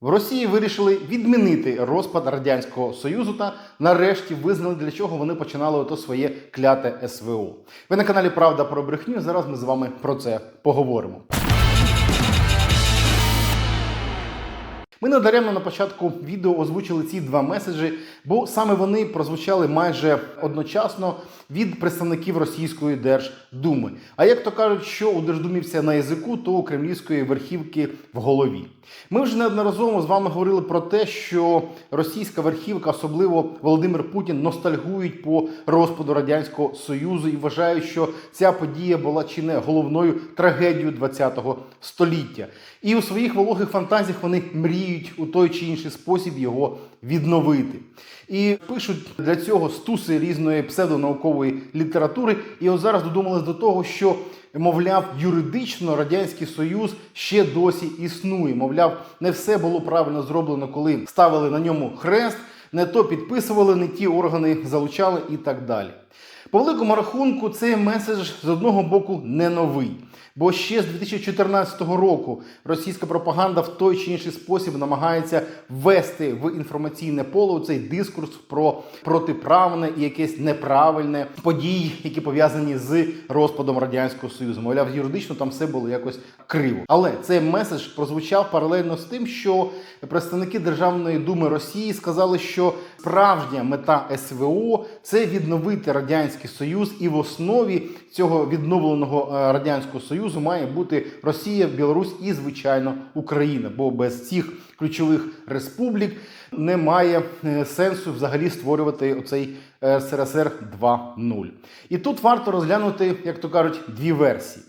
В Росії вирішили відмінити розпад радянського союзу та нарешті визнали, для чого вони починали ото своє кляте СВО. Ви на каналі Правда про брехню. Зараз ми з вами про це поговоримо. Ми надаремно на початку відео озвучили ці два меседжі, бо саме вони прозвучали майже одночасно від представників Російської Держдуми. А як то кажуть, що у Держдумівця на язику, то у кремлівської верхівки в голові. Ми вже неодноразово з вами говорили про те, що російська верхівка, особливо Володимир Путін, ностальгують по розпаду радянського союзу і вважають, що ця подія була чи не головною трагедією ХХ століття. І у своїх вологих фантазіях вони мріють у той чи інший спосіб його відновити. І пишуть для цього стуси різної псевдонаукової літератури. І от зараз додумались до того, що мовляв, юридично радянський союз ще досі існує. Мовляв, не все було правильно зроблено, коли ставили на ньому хрест, не то підписували, не ті органи залучали і так далі. По великому рахунку, цей меседж з одного боку не новий. Бо ще з 2014 року російська пропаганда в той чи інший спосіб намагається ввести в інформаційне поле цей дискурс про протиправне і якесь неправильне події, які пов'язані з розпадом радянського союзу. Мовляв, юридично там все було якось криво. Але цей меседж прозвучав паралельно з тим, що представники Державної думи Росії сказали, що справжня мета СВО це відновити радянський союз, і в основі цього відновленого е, радянського союзу має бути Росія, Білорусь і звичайно Україна. Бо без цих ключових республік немає е, сенсу взагалі створювати оцей е, СРСР 2.0. І тут варто розглянути, як то кажуть, дві версії.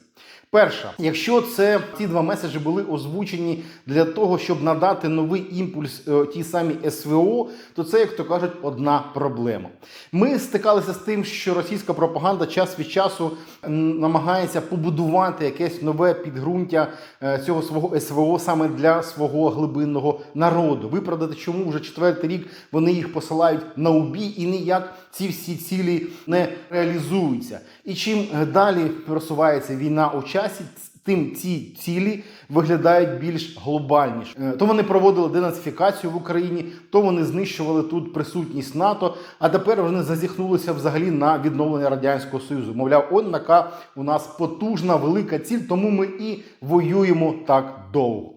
Перша, якщо це ці два меседжі були озвучені для того, щоб надати новий імпульс е, тій самій СВО, то це, як то кажуть, одна проблема. Ми стикалися з тим, що російська пропаганда час від часу намагається побудувати якесь нове підґрунтя е, цього свого СВО саме для свого глибинного народу. Виправдати, чому вже четвертий рік вони їх посилають на убій і ніяк ці всі цілі не реалізуються. І чим е, далі просувається війна у часі, тим ці цілі виглядають більш глобальніше. Е, То вони проводили денацифікацію в Україні, то вони знищували тут присутність НАТО. А тепер вони зазіхнулися взагалі на відновлення радянського союзу. Мовляв, он така у нас потужна велика ціль, тому ми і воюємо так довго.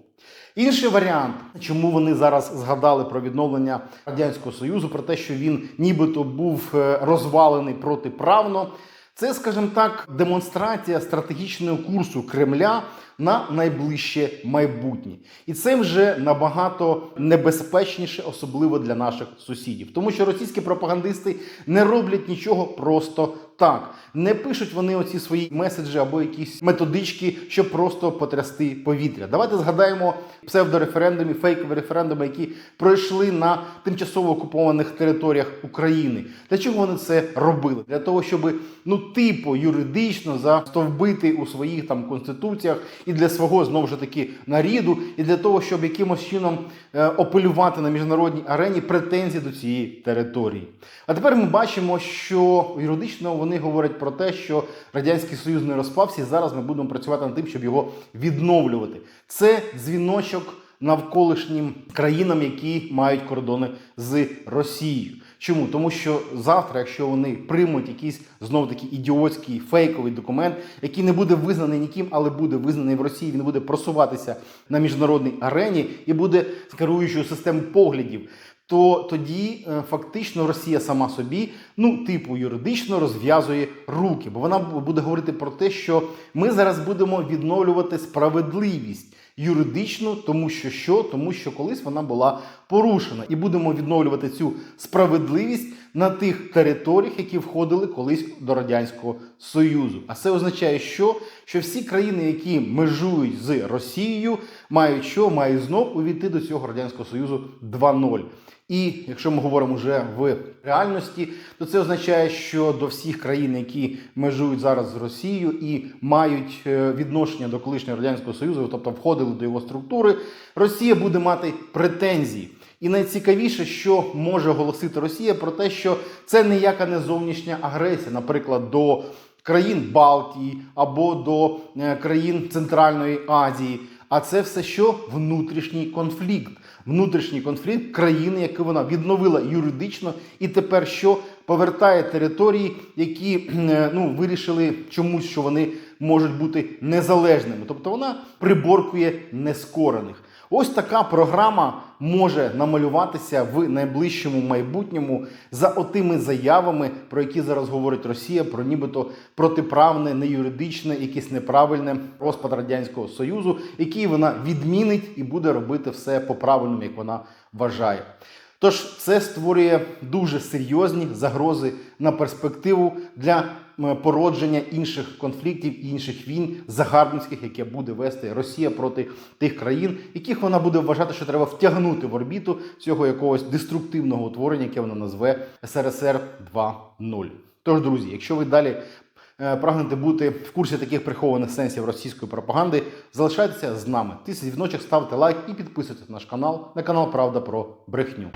Інший варіант, чому вони зараз згадали про відновлення радянського союзу, про те, що він нібито був е, розвалений протиправно. Це, скажімо так, демонстрація стратегічного курсу Кремля на найближче майбутнє, і це вже набагато небезпечніше, особливо для наших сусідів, тому що російські пропагандисти не роблять нічого просто так. Не пишуть вони оці свої меседжі або якісь методички, щоб просто потрясти повітря. Давайте згадаємо псевдореферендуми, фейкові референдуми, які пройшли на тимчасово окупованих територіях України. Для чого вони це робили? Для того, щоб ну типу юридично застовбити у своїх там конституціях і для свого знову ж таки наріду, і для того, щоб якимось чином е, апелювати на міжнародній арені претензії до цієї території. А тепер ми бачимо, що юридично вони говорять про те, що радянський союз не розпався, і зараз ми будемо працювати над тим, щоб його відновлювати. Це дзвіночок навколишнім країнам, які мають кордони з Росією. Чому? Тому що завтра, якщо вони приймуть якийсь знов таки ідіотський фейковий документ, який не буде визнаний ніким, але буде визнаний в Росії, він буде просуватися на міжнародній арені і буде керуючою системою поглядів. То тоді е, фактично Росія сама собі, ну типу юридично розв'язує руки, бо вона буде говорити про те, що ми зараз будемо відновлювати справедливість юридично, тому що що, тому що колись вона була порушена, і будемо відновлювати цю справедливість на тих територіях, які входили колись до радянського союзу. А це означає, що, що всі країни, які межують з Росією, мають що мають знов увійти до цього радянського союзу 2.0. І якщо ми говоримо вже в реальності, то це означає, що до всіх країн, які межують зараз з Росією і мають е, відношення до колишнього радянського союзу, тобто входили до його структури, Росія буде мати претензії. І найцікавіше, що може оголосити Росія про те, що це ніяка не зовнішня агресія, наприклад, до країн Балтії або до е, країн Центральної Азії. А це все що внутрішній конфлікт. Внутрішній конфлікт країни, яку вона відновила юридично, і тепер що повертає території, які е, ну вирішили чомусь, що вони можуть бути незалежними. Тобто вона приборкує нескорених. Ось така програма може намалюватися в найближчому майбутньому за отими заявами, про які зараз говорить Росія, про нібито протиправне, неюридичне, якесь неправильне розпад радянського союзу, який вона відмінить і буде робити все по правильному, як вона вважає. Тож це створює дуже серйозні загрози на перспективу для породження інших конфліктів, інших війн загарбницьких, яке буде вести Росія проти тих країн, яких вона буде вважати, що треба втягнути в орбіту цього якогось деструктивного утворення, яке вона назве СРСР 2.0. Тож, друзі, якщо ви далі е, прагнете бути в курсі таких прихованих сенсів російської пропаганди, залишайтеся з нами. Тисніть дзвіночок, ставте лайк і підписуйтесь на наш канал на канал Правда про брехню.